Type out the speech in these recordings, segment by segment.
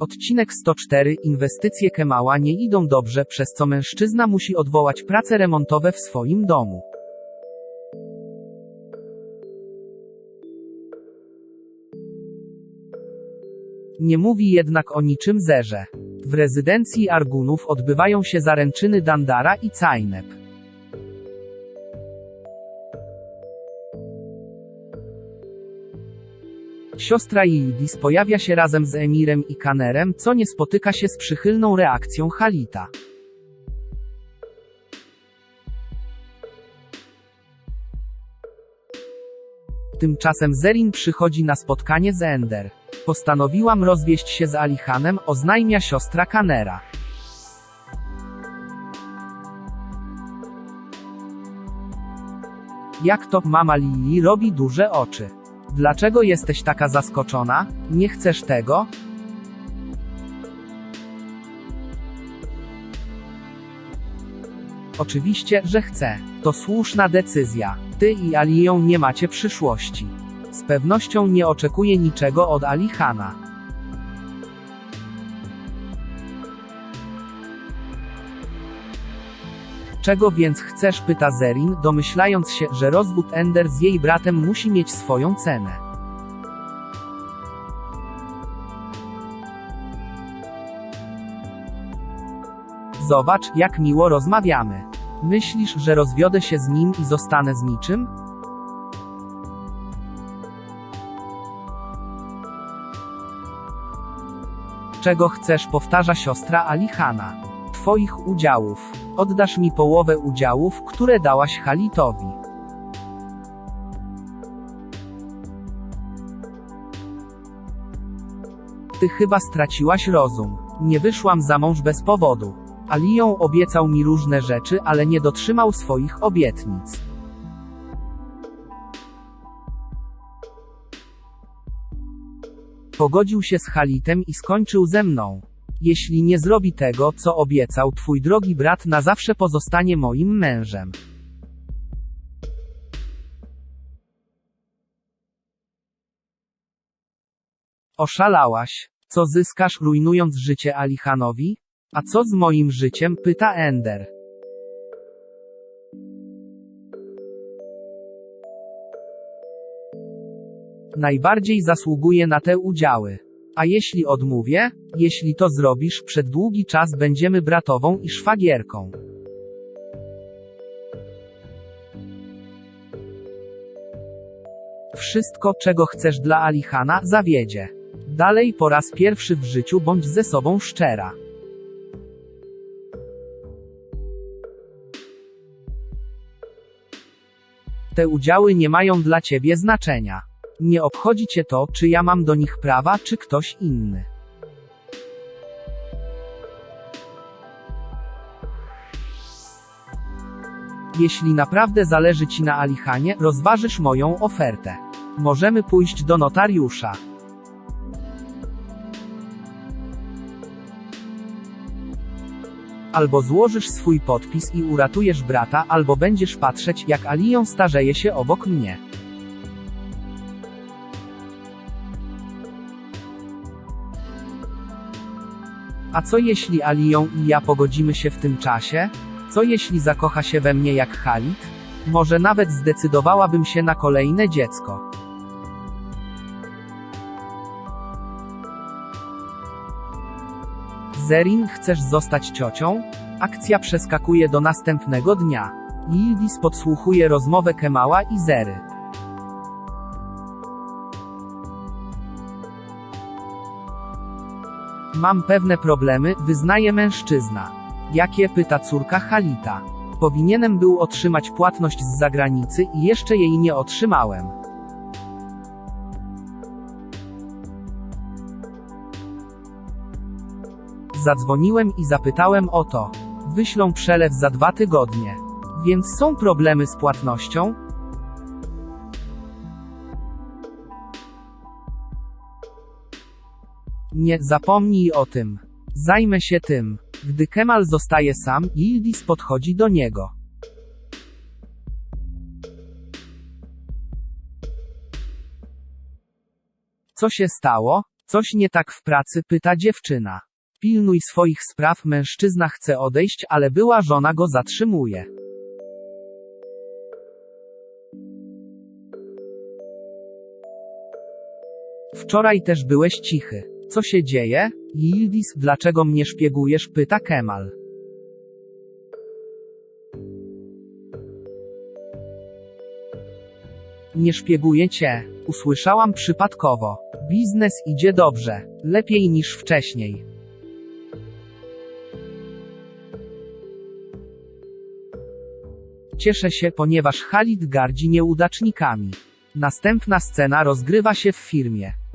Odcinek 104 Inwestycje Kemała nie idą dobrze, przez co mężczyzna musi odwołać prace remontowe w swoim domu. Nie mówi jednak o niczym zerze. W rezydencji Argunów odbywają się zaręczyny Dandara i Cajnep. Siostra Yildiz pojawia się razem z Emirem i Kanerem, co nie spotyka się z przychylną reakcją Halita. Tymczasem Zerin przychodzi na spotkanie z Ender. Postanowiłam rozwieść się z Alihanem, oznajmia siostra Kanera. Jak to mama Lili robi duże oczy? Dlaczego jesteś taka zaskoczona? Nie chcesz tego? Oczywiście, że chcę. To słuszna decyzja. Ty i Aliją nie macie przyszłości. Z pewnością nie oczekuję niczego od Alihana. Czego więc chcesz pyta Zerin, domyślając się, że rozwód Ender z jej bratem musi mieć swoją cenę. Zobacz, jak miło rozmawiamy. Myślisz, że rozwiodę się z nim i zostanę z niczym? Czego chcesz powtarza siostra Alihana. Twoich udziałów. Oddasz mi połowę udziałów, które dałaś Halitowi. Ty chyba straciłaś rozum. Nie wyszłam za mąż bez powodu. Aliją obiecał mi różne rzeczy, ale nie dotrzymał swoich obietnic. Pogodził się z Halitem i skończył ze mną. Jeśli nie zrobi tego, co obiecał, twój drogi brat na zawsze pozostanie moim mężem. Oszalałaś. Co zyskasz, rujnując życie Alihanowi? A co z moim życiem? pyta Ender. Najbardziej zasługuję na te udziały. A jeśli odmówię? Jeśli to zrobisz, przed długi czas będziemy bratową i szwagierką. Wszystko, czego chcesz dla Alihana, zawiedzie. Dalej po raz pierwszy w życiu bądź ze sobą szczera. Te udziały nie mają dla ciebie znaczenia. Nie obchodzi cię to, czy ja mam do nich prawa, czy ktoś inny. Jeśli naprawdę zależy ci na Alihanie, rozważysz moją ofertę. Możemy pójść do notariusza. Albo złożysz swój podpis i uratujesz brata, albo będziesz patrzeć, jak Aliją starzeje się obok mnie. A co jeśli Aliją i ja pogodzimy się w tym czasie? Co jeśli zakocha się we mnie jak Halit? Może nawet zdecydowałabym się na kolejne dziecko. Zerin, chcesz zostać ciocią? Akcja przeskakuje do następnego dnia. Yildiz podsłuchuje rozmowę Kemała i Zery. Mam pewne problemy, wyznaje mężczyzna. Jakie pyta córka Halita. Powinienem był otrzymać płatność z zagranicy i jeszcze jej nie otrzymałem. Zadzwoniłem i zapytałem o to. Wyślą przelew za dwa tygodnie. Więc są problemy z płatnością? Nie zapomnij o tym. Zajmę się tym. Gdy Kemal zostaje sam, Yildiz podchodzi do niego. Co się stało? Coś nie tak w pracy, pyta dziewczyna. Pilnuj swoich spraw, mężczyzna chce odejść, ale była żona go zatrzymuje. Wczoraj też byłeś cichy. Co się dzieje? Yildiz, dlaczego mnie szpiegujesz? pyta Kemal. Nie szpieguję cię. Usłyszałam przypadkowo. Biznes idzie dobrze. Lepiej niż wcześniej. Cieszę się, ponieważ Halid gardzi nieudacznikami. Następna scena rozgrywa się w firmie.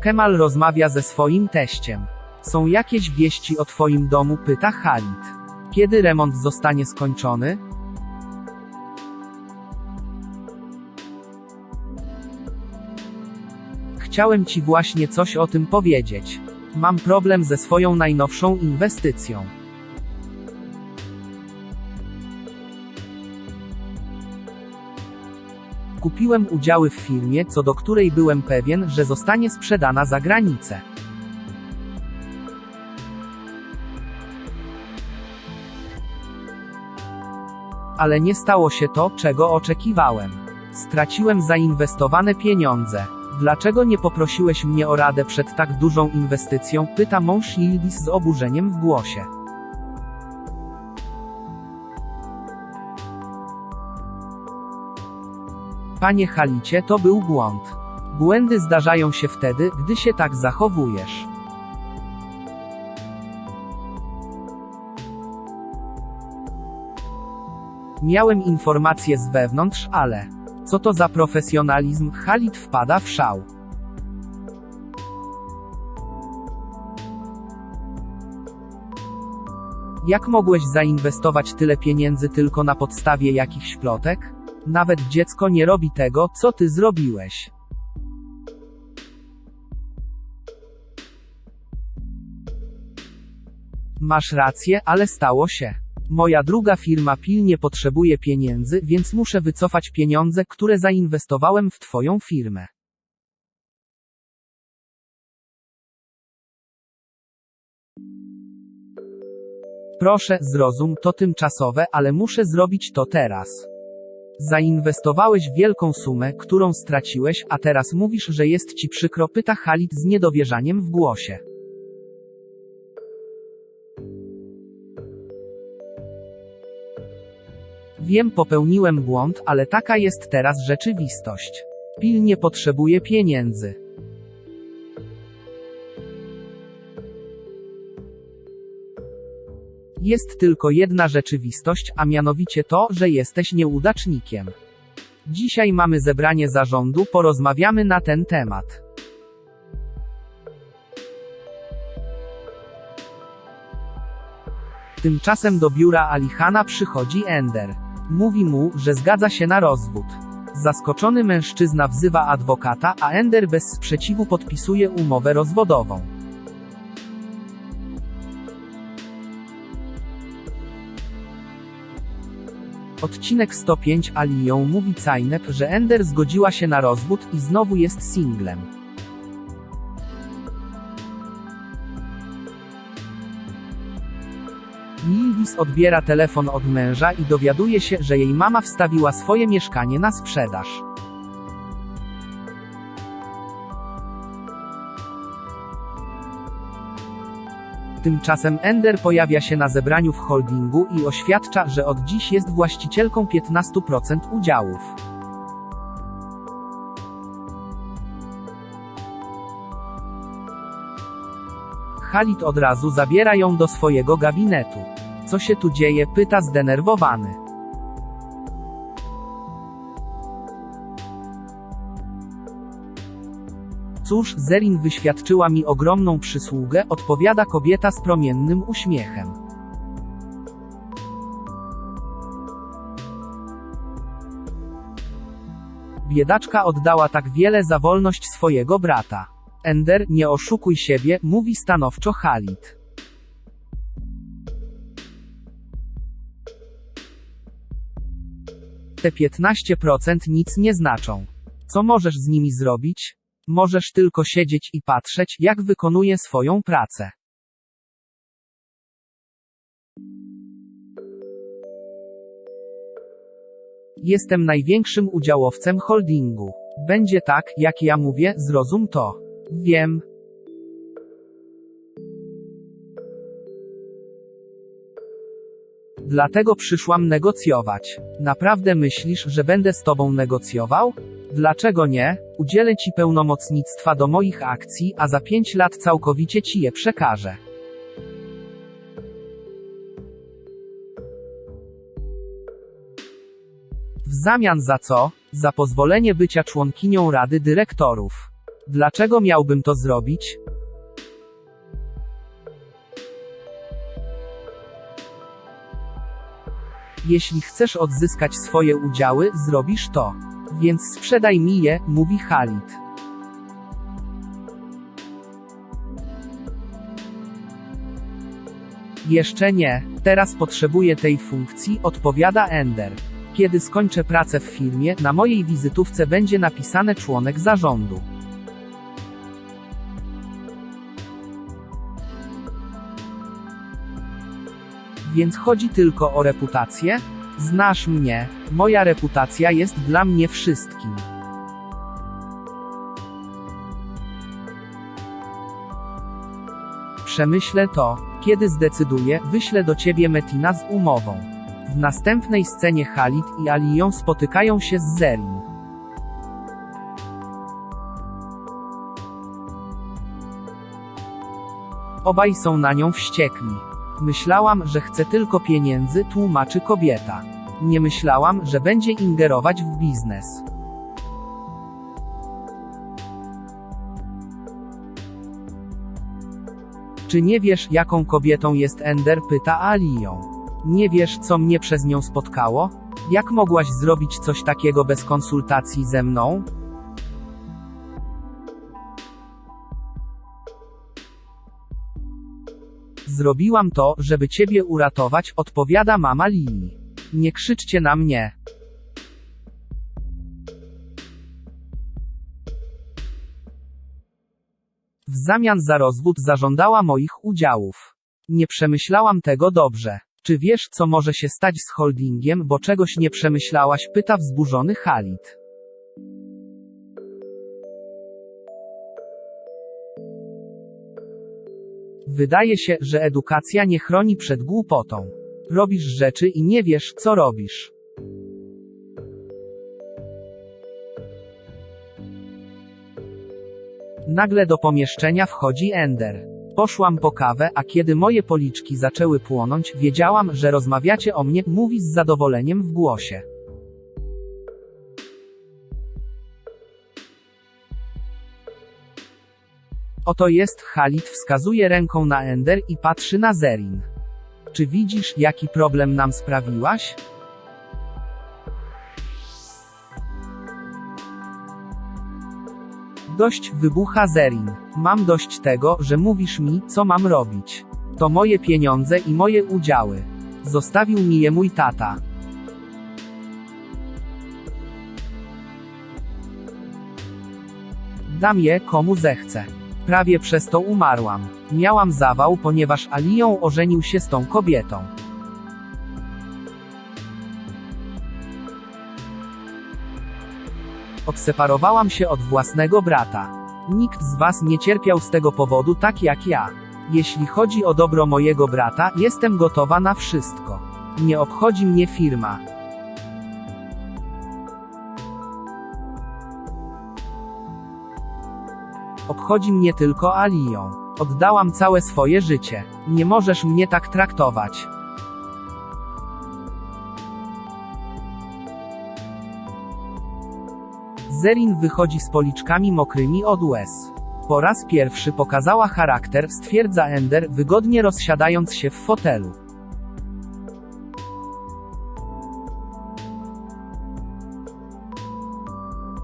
Kemal rozmawia ze swoim teściem. Są jakieś wieści o twoim domu? pyta Halid. Kiedy remont zostanie skończony? Chciałem ci właśnie coś o tym powiedzieć. Mam problem ze swoją najnowszą inwestycją. Kupiłem udziały w firmie, co do której byłem pewien, że zostanie sprzedana za granicę. Ale nie stało się to, czego oczekiwałem. Straciłem zainwestowane pieniądze. Dlaczego nie poprosiłeś mnie o radę przed tak dużą inwestycją? Pyta mąż Yildiz z oburzeniem w głosie. Panie Halicie, to był błąd. Błędy zdarzają się wtedy, gdy się tak zachowujesz. Miałem informacje z wewnątrz, ale co to za profesjonalizm? Halit wpada w szał. Jak mogłeś zainwestować tyle pieniędzy tylko na podstawie jakichś plotek? Nawet dziecko nie robi tego, co ty zrobiłeś. Masz rację, ale stało się. Moja druga firma pilnie potrzebuje pieniędzy, więc muszę wycofać pieniądze, które zainwestowałem w Twoją firmę. Proszę, zrozum, to tymczasowe, ale muszę zrobić to teraz. Zainwestowałeś wielką sumę, którą straciłeś, a teraz mówisz, że jest ci przykro, pyta Halid z niedowierzaniem w głosie. Wiem, popełniłem błąd, ale taka jest teraz rzeczywistość. Pilnie potrzebuję pieniędzy. Jest tylko jedna rzeczywistość, a mianowicie to, że jesteś nieudacznikiem. Dzisiaj mamy zebranie zarządu, porozmawiamy na ten temat. Tymczasem do biura Alihana przychodzi Ender. Mówi mu, że zgadza się na rozwód. Zaskoczony mężczyzna wzywa adwokata, a Ender bez sprzeciwu podpisuje umowę rozwodową. Odcinek 105 Alią mówi Cajnep, że Ender zgodziła się na rozwód i znowu jest singlem. Yildiz odbiera telefon od męża i dowiaduje się, że jej mama wstawiła swoje mieszkanie na sprzedaż. Tymczasem Ender pojawia się na zebraniu w holdingu i oświadcza, że od dziś jest właścicielką 15% udziałów. Khalid od razu zabiera ją do swojego gabinetu. Co się tu dzieje? pyta zdenerwowany. Cóż, Zerin wyświadczyła mi ogromną przysługę, odpowiada kobieta z promiennym uśmiechem. Biedaczka oddała tak wiele za wolność swojego brata. Ender, nie oszukuj siebie, mówi stanowczo Halid. Te 15% nic nie znaczą. Co możesz z nimi zrobić? Możesz tylko siedzieć i patrzeć, jak wykonuje swoją pracę. Jestem największym udziałowcem holdingu. Będzie tak, jak ja mówię, zrozum to. Wiem. Dlatego przyszłam negocjować. Naprawdę myślisz, że będę z tobą negocjował? Dlaczego nie? Udzielę ci pełnomocnictwa do moich akcji, a za 5 lat całkowicie ci je przekażę. W zamian za co? Za pozwolenie bycia członkinią Rady Dyrektorów. Dlaczego miałbym to zrobić? Jeśli chcesz odzyskać swoje udziały, zrobisz to. Więc sprzedaj mi je, mówi Khalid. Jeszcze nie, teraz potrzebuję tej funkcji, odpowiada Ender. Kiedy skończę pracę w firmie, na mojej wizytówce będzie napisane członek zarządu. Więc chodzi tylko o reputację? Znasz mnie, moja reputacja jest dla mnie wszystkim. Przemyślę to, kiedy zdecyduję, wyślę do ciebie Metina z umową. W następnej scenie Khalid i Aliją spotykają się z Zerin. Obaj są na nią wściekli. Myślałam, że chce tylko pieniędzy, tłumaczy kobieta. Nie myślałam, że będzie ingerować w biznes. Czy nie wiesz, jaką kobietą jest Ender? pyta Alią. Nie wiesz, co mnie przez nią spotkało? Jak mogłaś zrobić coś takiego bez konsultacji ze mną? Zrobiłam to, żeby ciebie uratować, odpowiada mama Lili. Nie krzyczcie na mnie. W zamian za rozwód zażądała moich udziałów. Nie przemyślałam tego dobrze. Czy wiesz, co może się stać z holdingiem, bo czegoś nie przemyślałaś? pyta wzburzony Khalid. Wydaje się, że edukacja nie chroni przed głupotą. Robisz rzeczy i nie wiesz, co robisz. Nagle do pomieszczenia wchodzi Ender. Poszłam po kawę, a kiedy moje policzki zaczęły płonąć, wiedziałam, że rozmawiacie o mnie, mówi z zadowoleniem w głosie. Oto jest Khalid wskazuje ręką na Ender i patrzy na Zerin. Czy widzisz, jaki problem nam sprawiłaś? Dość wybucha Zerin. Mam dość tego, że mówisz mi, co mam robić. To moje pieniądze i moje udziały. Zostawił mi je mój tata. Dam je komu zechcę. Prawie przez to umarłam. Miałam zawał, ponieważ Alią ożenił się z tą kobietą. Odseparowałam się od własnego brata. Nikt z was nie cierpiał z tego powodu tak jak ja. Jeśli chodzi o dobro mojego brata, jestem gotowa na wszystko. Nie obchodzi mnie firma. Obchodzi mnie tylko Alią. Oddałam całe swoje życie. Nie możesz mnie tak traktować. Zerin wychodzi z policzkami mokrymi od łez. Po raz pierwszy pokazała charakter, stwierdza Ender, wygodnie rozsiadając się w fotelu.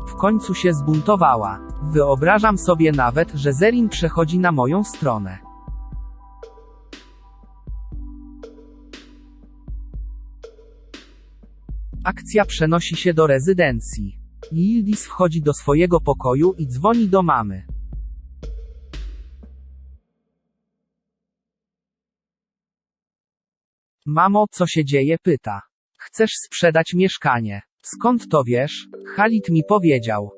W końcu się zbuntowała. Wyobrażam sobie nawet, że Zerin przechodzi na moją stronę. Akcja przenosi się do rezydencji. Yildiz wchodzi do swojego pokoju i dzwoni do mamy. Mamo, co się dzieje? pyta. Chcesz sprzedać mieszkanie. Skąd to wiesz? Khalid mi powiedział.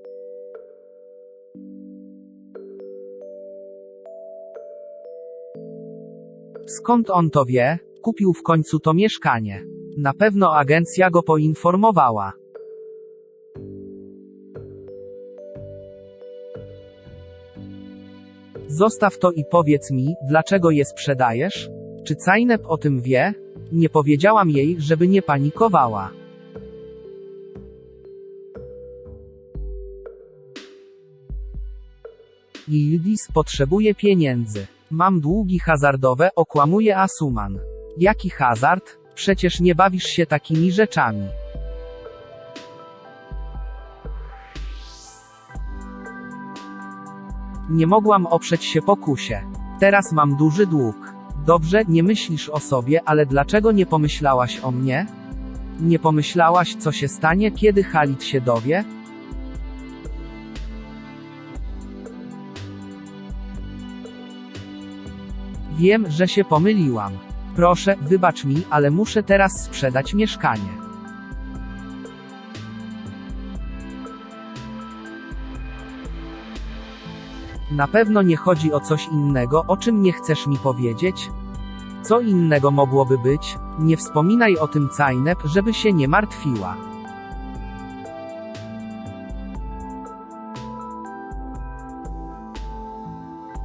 Skąd on to wie? Kupił w końcu to mieszkanie. Na pewno agencja go poinformowała. Zostaw to i powiedz mi, dlaczego je sprzedajesz? Czy Cajnep o tym wie? Nie powiedziałam jej, żeby nie panikowała. Yildiz potrzebuje pieniędzy. Mam długi hazardowe, okłamuje Asuman. Jaki hazard? Przecież nie bawisz się takimi rzeczami. Nie mogłam oprzeć się pokusie. Teraz mam duży dług. Dobrze, nie myślisz o sobie, ale dlaczego nie pomyślałaś o mnie? Nie pomyślałaś, co się stanie, kiedy Khalid się dowie? Wiem, że się pomyliłam. Proszę, wybacz mi, ale muszę teraz sprzedać mieszkanie. Na pewno nie chodzi o coś innego, o czym nie chcesz mi powiedzieć? Co innego mogłoby być? Nie wspominaj o tym Cajnep, żeby się nie martwiła.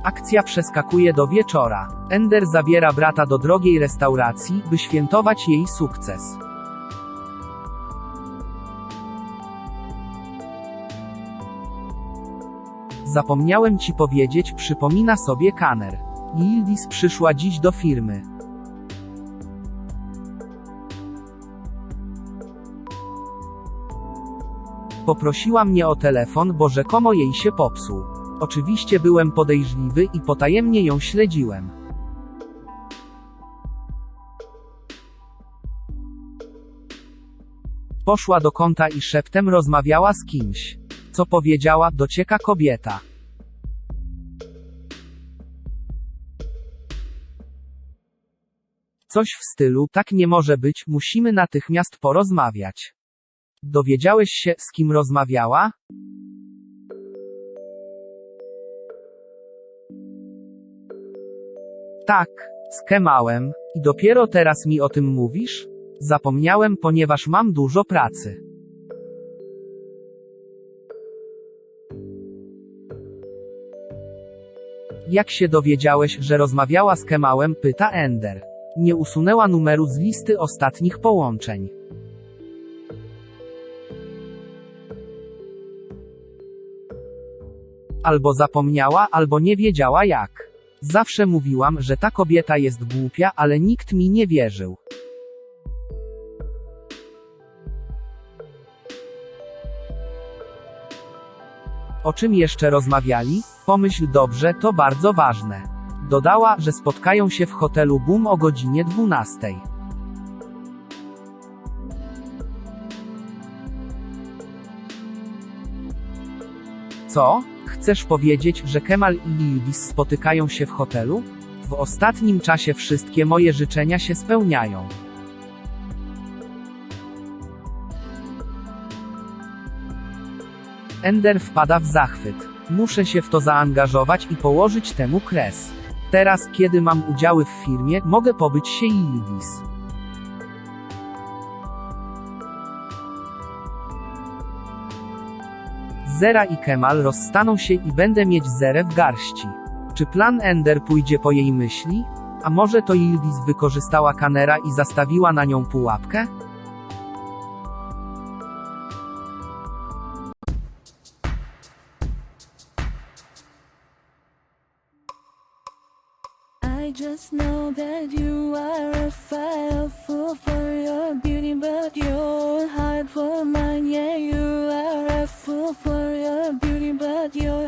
Akcja przeskakuje do wieczora. Ender zabiera brata do drogiej restauracji, by świętować jej sukces. Zapomniałem ci powiedzieć, przypomina sobie Kaner. Yildiz przyszła dziś do firmy. Poprosiła mnie o telefon, bo rzekomo jej się popsuł. Oczywiście byłem podejrzliwy i potajemnie ją śledziłem. Poszła do kąta i szeptem rozmawiała z kimś. Co powiedziała, docieka kobieta. Coś w stylu, tak nie może być, musimy natychmiast porozmawiać. Dowiedziałeś się, z kim rozmawiała? Tak, skemałem. I dopiero teraz mi o tym mówisz? Zapomniałem, ponieważ mam dużo pracy. Jak się dowiedziałeś, że rozmawiała z Kemałem? pyta Ender. Nie usunęła numeru z listy ostatnich połączeń. Albo zapomniała, albo nie wiedziała jak. Zawsze mówiłam, że ta kobieta jest głupia, ale nikt mi nie wierzył. O czym jeszcze rozmawiali? Pomyśl dobrze, to bardzo ważne. Dodała, że spotkają się w hotelu Boom o godzinie 12. Co? Chcesz powiedzieć, że Kemal i Yildiz spotykają się w hotelu? W ostatnim czasie wszystkie moje życzenia się spełniają. Ender wpada w zachwyt. Muszę się w to zaangażować i położyć temu kres. Teraz, kiedy mam udziały w firmie, mogę pobyć się Yildiz. Zera i Kemal rozstaną się i będę mieć Zerę w garści. Czy plan Ender pójdzie po jej myśli? A może to Yildiz wykorzystała Kanera i zastawiła na nią pułapkę? Your